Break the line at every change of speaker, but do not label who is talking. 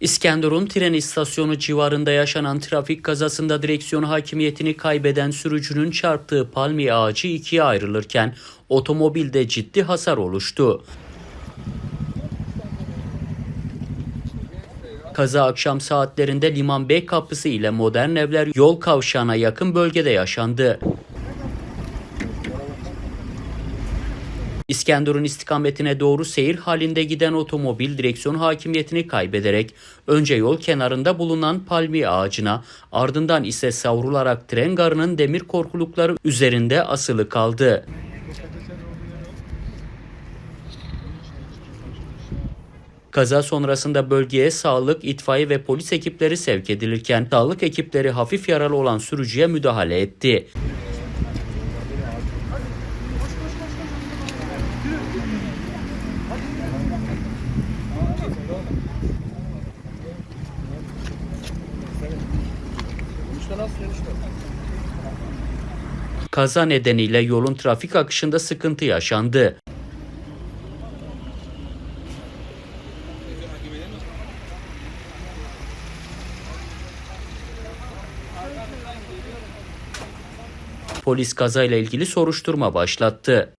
İskenderun tren istasyonu civarında yaşanan trafik kazasında direksiyon hakimiyetini kaybeden sürücünün çarptığı palmiye ağacı ikiye ayrılırken otomobilde ciddi hasar oluştu. Kaza akşam saatlerinde Liman Bey kapısı ile modern evler yol kavşağına yakın bölgede yaşandı. İskenderun istikametine doğru seyir halinde giden otomobil direksiyon hakimiyetini kaybederek önce yol kenarında bulunan palmiye ağacına ardından ise savrularak tren garının demir korkulukları üzerinde asılı kaldı. Kaza sonrasında bölgeye sağlık, itfaiye ve polis ekipleri sevk edilirken sağlık ekipleri hafif yaralı olan sürücüye müdahale etti. Kaza nedeniyle yolun trafik akışında sıkıntı yaşandı. Polis kazayla ilgili soruşturma başlattı.